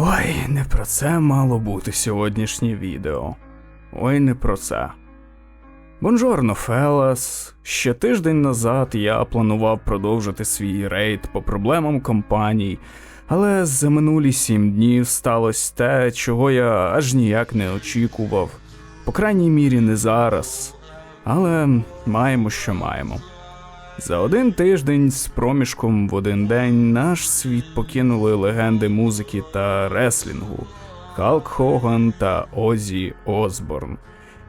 Ой, не про це мало бути сьогоднішнє відео. Ой, не про це. Бонжорно, Фелас. Ще тиждень назад я планував продовжити свій рейд по проблемам компаній, але за минулі сім днів сталося те, чого я аж ніяк не очікував. По крайній мірі, не зараз. Але маємо, що маємо. За один тиждень з проміжком в один день наш світ покинули легенди музики та реслінгу Халк Хоган та Озі Осборн.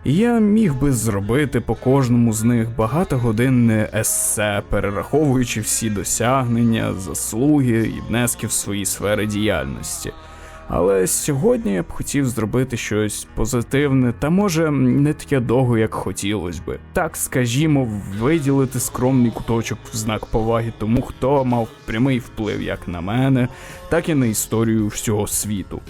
Я міг би зробити по кожному з них багатогодинне есе, перераховуючи всі досягнення, заслуги і внески в свої сфери діяльності. Але сьогодні я б хотів зробити щось позитивне, та може не таке довго, як хотілося би. Так скажімо, виділити скромний куточок в знак поваги тому, хто мав прямий вплив як на мене, так і на історію всього світу.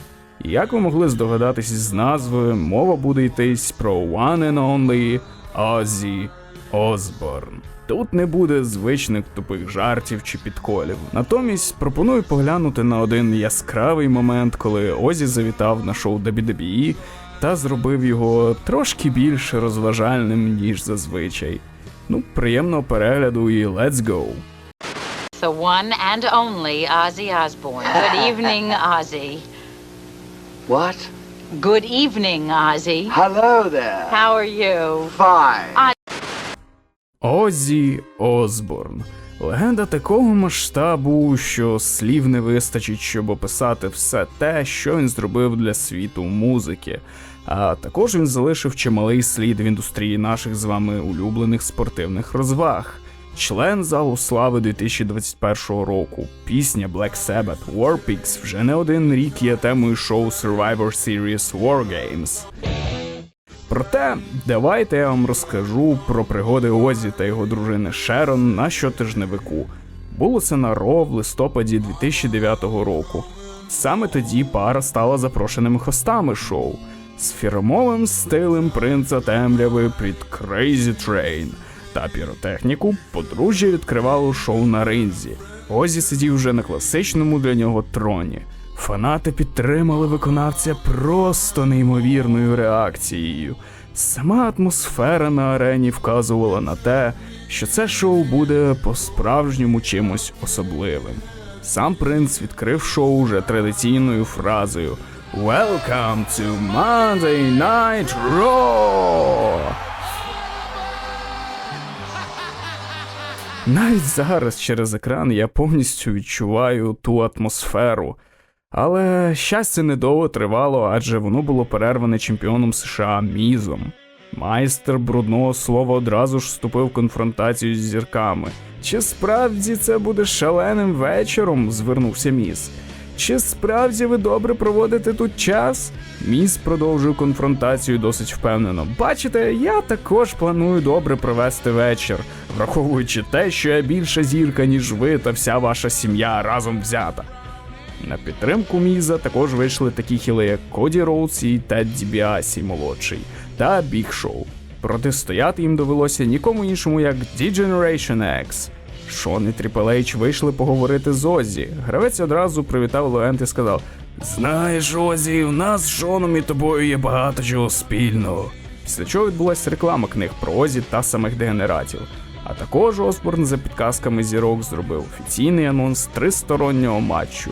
І Як ви могли здогадатись з назви, мова буде йтись про one and only Ozzy Osbourne. Тут не буде звичних тупих жартів чи підколів. Натомість пропоную поглянути на один яскравий момент, коли Озі завітав на шоу WWE та зробив його трошки більш розважальним, ніж зазвичай. Ну, приємного перегляду і let's go! The one and only Ozzy Osbourne. Good evening, Ozzy. What? Good evening, Ozzy. Hello there. How are you? Fine. Озі Осборн. Легенда такого масштабу, що слів не вистачить, щоб описати все те, що він зробив для світу музики. А також він залишив чималий слід в індустрії наших з вами улюблених спортивних розваг. Член залу слави 2021 року. Пісня Black Sabbath War Pigs вже не один рік є темою шоу Survivor Series War Games. Проте, давайте я вам розкажу про пригоди Озі та його дружини Шерон на щотижневику. Було це на Ро в листопаді 2009 року. Саме тоді пара стала запрошеними хостами шоу з фірмовим стилем принца темряви під Crazy Train та піротехніку подружжя відкривало шоу на ринзі. Озі сидів вже на класичному для нього троні. Фанати підтримали виконавця просто неймовірною реакцією. Сама атмосфера на арені вказувала на те, що це шоу буде по-справжньому чимось особливим. Сам принц відкрив шоу вже традиційною фразою Welcome to Monday Night Raw! Навіть зараз через екран я повністю відчуваю ту атмосферу. Але щастя недовго тривало, адже воно було перерване чемпіоном США Мізом. Майстер брудного слова одразу ж вступив в конфронтацію з зірками. Чи справді це буде шаленим вечором? звернувся Міз. Чи справді ви добре проводите тут час? Міс продовжив конфронтацію досить впевнено. Бачите, я також планую добре провести вечір, враховуючи те, що я більша зірка, ніж ви та вся ваша сім'я разом взята. На підтримку Міза також вийшли такі хіли, як Коді Роудс і Тед Дібіасі молодший та Біг Шоу. Протистояти їм довелося нікому іншому, як D-Generation X. Шон і H вийшли поговорити з Озі. Гравець одразу привітав Лоент і сказав: Знаєш, Озі, в нас з Шоном і тобою є багато чого спільного. Після чого відбулася реклама книг про Озі та самих дегенератів. А також Осборн за підказками зірок зробив офіційний анонс тристороннього матчу.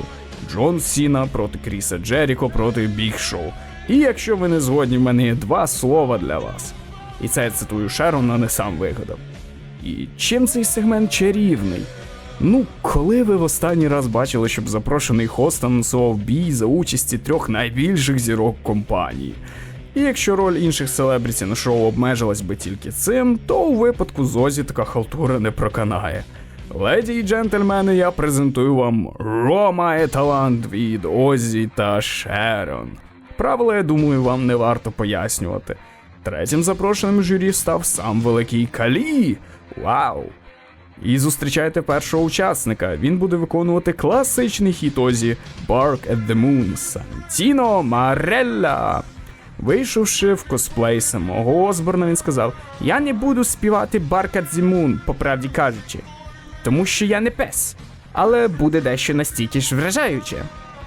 Джон Сіна проти Кріса Джеріко проти Біг Шоу. І якщо ви не згодні, в мене є два слова для вас. І це я цитую Шерон, а не сам вигадав. І чим цей сегмент чарівний? Ну, коли ви в останній раз бачили, щоб запрошений хост анонсував бій за участі трьох найбільших зірок компанії? І якщо роль інших селебріті на шоу обмежилась би тільки цим, то у випадку Зозі така халтура не проканає. Леді і джентльмени, я презентую вам Рома і талант від Озі та Шерон. Правила, я думаю, вам не варто пояснювати. Третім запрошеним журі став сам великий Калі. Вау! І зустрічайте першого учасника. Він буде виконувати класичний хіт Озі Bark at the Moon Сантіно Марелла. Вийшовши в косплей самого Осборна, він сказав: Я не буду співати Bark at the Moon, по правді кажучи, тому що я не пес. Але буде дещо настільки ж вражаюче.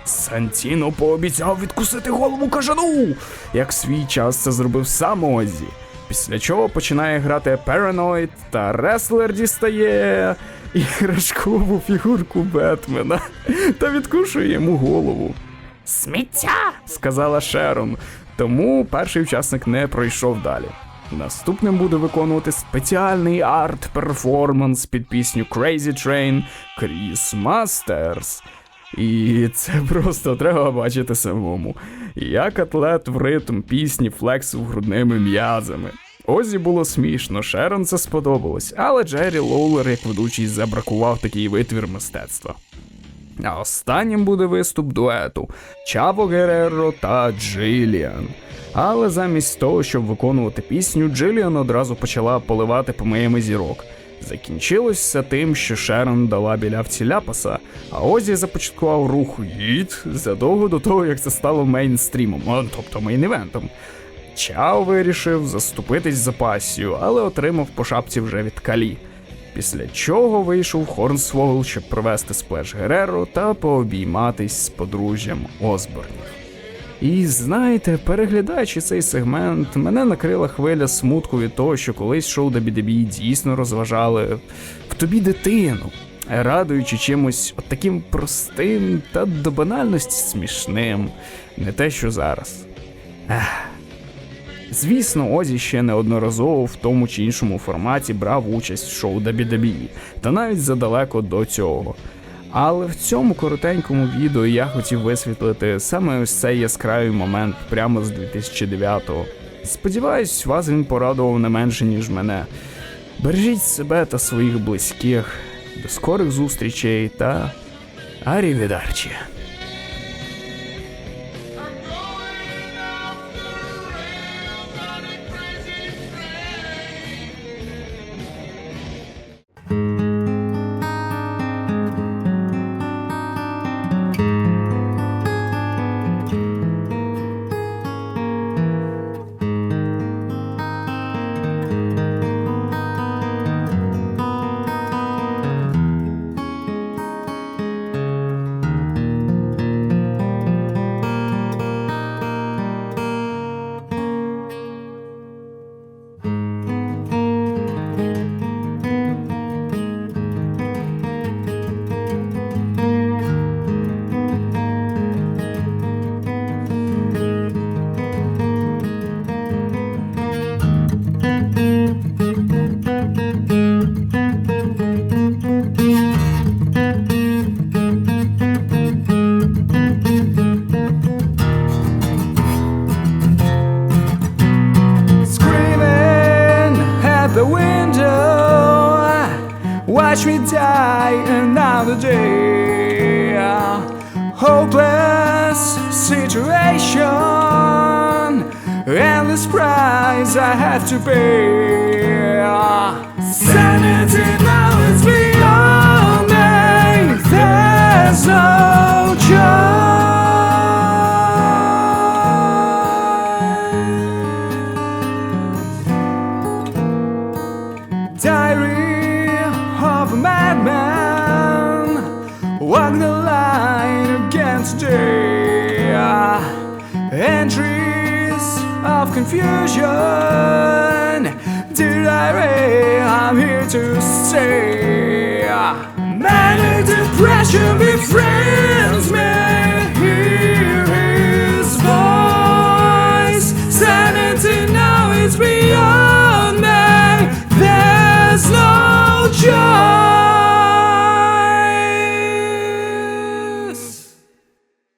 Сантіно пообіцяв відкусити голову кажану, як свій час це зробив сам Озі. Після чого починає грати Paranoid, та реслер дістає іграшкову фігурку Бетмена та відкушує йому голову. Сміття! сказала Шерон. Тому перший учасник не пройшов далі. Наступним буде виконувати спеціальний арт-перформанс під пісню Crazy Train Кріс Мастерс. І це просто треба бачити самому. Як атлет в ритм пісні флексив грудними м'язами. Озі було смішно, Шерон це сподобалось, але Джері Лоулер, як ведучий, забракував такий витвір мистецтва. А останнім буде виступ дуету Чаво Гереро та Джиліан. Але замість того, щоб виконувати пісню, Джиліан одразу почала поливати помиями зірок. Закінчилось все тим, що Шерон дала білявці ляпаса, а Озі започаткував рух «Їд» задовго до того, як це стало мейнстрімом, тобто мейн-івентом. Чао вирішив заступитись за пасію, але отримав по шапці вже від Калі. Після чого вийшов Хорнсвогл, щоб провести сплеш Гереро та пообійматись з подружжям Осборнів. І знаєте, переглядаючи цей сегмент, мене накрила хвиля смутку від того, що колись шоу WWE дійсно розважали в тобі дитину, радуючи чимось от таким простим та до банальності смішним, не те, що зараз. Ех. Звісно, Озі ще неодноразово в тому чи іншому форматі брав участь в шоу WWE, та навіть задалеко до цього. Але в цьому коротенькому відео я хотів висвітлити саме ось цей яскравий момент прямо з 2009-го. Сподіваюсь, вас він порадував не менше, ніж мене. Бережіть себе та своїх близьких. До скорих зустрічей та арівідарчі. Watch me die another day. Hopeless situation, endless price I have to pay. walk the line against the uh, entries of confusion. Did I I'm here to say, uh, manic depression, be free.